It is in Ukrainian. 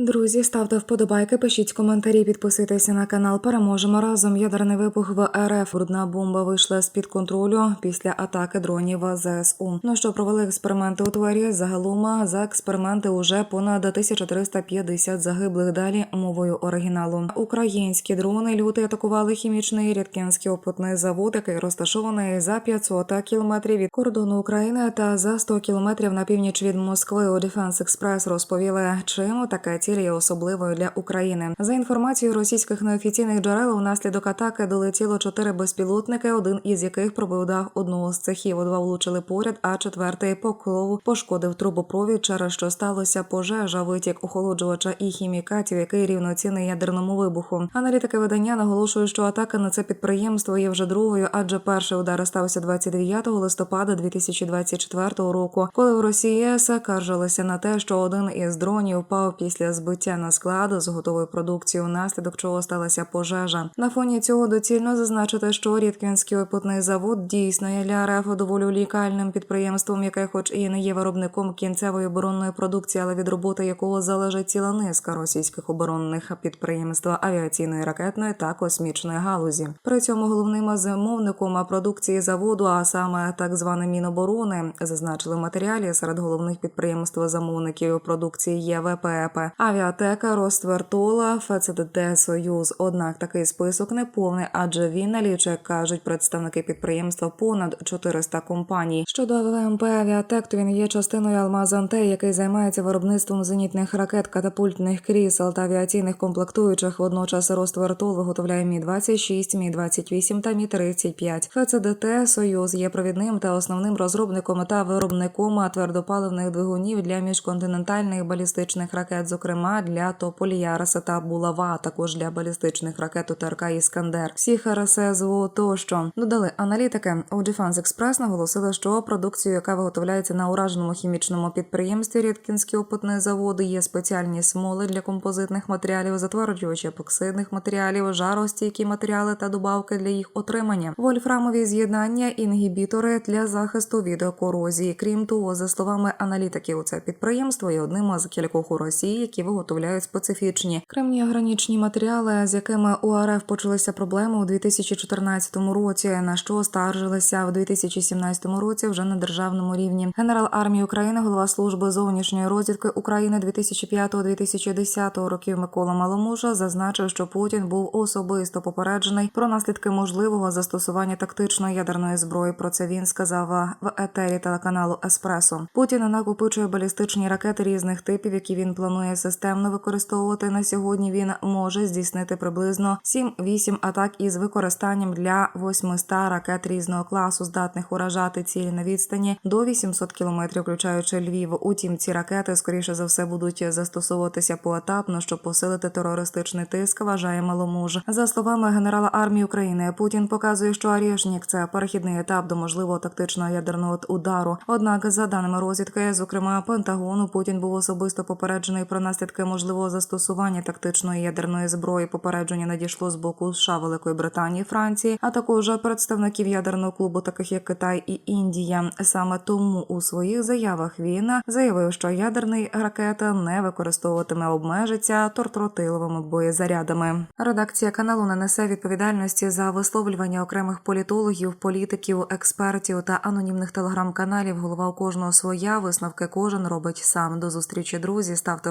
Друзі, ставте вподобайки, пишіть коментарі, підписуйтеся на канал. Переможемо разом. Ядерний вибух в РФ. Брудна бомба вийшла з під контролю після атаки дронів ЗСУ. Ну що провели експерименти у тварі? Загалом за експерименти уже понад 1350 загиблих. Далі мовою оригіналу. Українські дрони люти атакували хімічний рідкінський опитний завод, який розташований за 500 кілометрів від кордону України та за 100 кілометрів на північ від Москви. У Defense Express розповіли, чим така ціль є особливою для України. За інформацією російських неофіційних джерел, внаслідок атаки долетіло чотири безпілотники, один із яких пробив дах одного з цехів. Два влучили поряд, а четвертий поклов пошкодив трубопровід, через що сталося пожежа, витік охолоджувача і хімікатів, який рівноцінний ядерному вибуху. Аналітики видання наголошують, що атака на це підприємство є вже другою, адже перший удар стався 29 листопада 2024 року, коли в Росії скаржилися на те, що один із дронів впав після збиття на склад з готовою продукцією, внаслідок чого сталася пожежа. На фоні цього доцільно зазначити, що Рідкінський опитний завод дійсно є для РФ доволі унікальним підприємством, яке, хоч і не є виробником кінцевої оборонної продукції, але від роботи якого залежить ціла низка російських оборонних підприємств авіаційної, ракетної та космічної галузі. При цьому головним замовником продукції заводу, а саме так зване Міноборони, зазначили матеріалі серед головних підприємств замовників продукції є ВПЕП, авіатека, Роствертола, ФЦДТ Союз. Однак такий список не повний, адже він налічує, кажуть представники підприємства понад 400 компаній. Щодо ВМП Авіатек, то він є частиною Алмазанте, який займається виробництвом зенітних ракет, катапультних крісел та авіаційних комплектуючих. Водночас Роствертол виготовляє Мі 26 Мі 28 та Мі 35 ФЦДТ Союз є провідним та основним розробником та виробником твердопаливних двигунів для міжконтинентальних балістичних ракет, зокрема для Тополіяреса та Булава, також для балістичних ракет УТРК Іскандер. Всіх РСЗО тощо додали аналітики. У Defense Express наголосили, що продукцію, яка виготовляється на ураженому хімічному підприємстві Рідкінський опитний завод, є спеціальні смоли для композитних матеріалів, затверджувачі епоксидних матеріалів, жаростійкі матеріали та добавки для їх отримання, вольфрамові з'єднання, інгібітори для захисту від корозії. Крім того, за словами аналітиків, це підприємство є одним із кількох у Росії, які виготовляють специфічні кремні гранічні матеріали, з якими у РФ почалися проблеми у 2014 році, на що старжилися в 2017 році вже на державному рівні. Генерал армії України, голова служби зовнішньої розвідки України 2005-2010 років Микола Маломуша зазначив, що Путін був особисто попереджений про наслідки можливого застосування тактичної ядерної зброї. Про це він сказав в етері телеканалу Еспресо. Путін накопичує балістичні ракети різних типів, які він планує системно використовувати на сьогодні. Він може здійснити приблизно 7-8 атак із використанням для 800 ракет різного класу, здатних уражати цілі на відстані до 800 кілометрів, включаючи Львів. Утім, ці ракети скоріше за все будуть застосовуватися поетапно, щоб посилити терористичний тиск. Вважає маломуж. За словами генерала армії України, Путін показує, що Арєшнік – це перехідний етап до можливого тактичного ядерного удару. Однак, за даними розвідки, зокрема Пентагону, Путін був особисто попереджений про наслідки можливого застосування тактичної ядерної зброї. Попередження надійшло з боку США, Великої Британії, Франції, а також представників ядерного клубу, таких як Китай і Індія. Саме тому у своїх заявах він заявив, що ядерний ракета не використовуватиме обмежиться тортротиловими боєзарядами. Редакція каналу не несе відповідальності за висловлювання окремих політологів, політиків, експертів та анонімних телеграм-каналів. Голова у кожного своя висновки кожен робить сам. До зустрічі, друзі. Ставте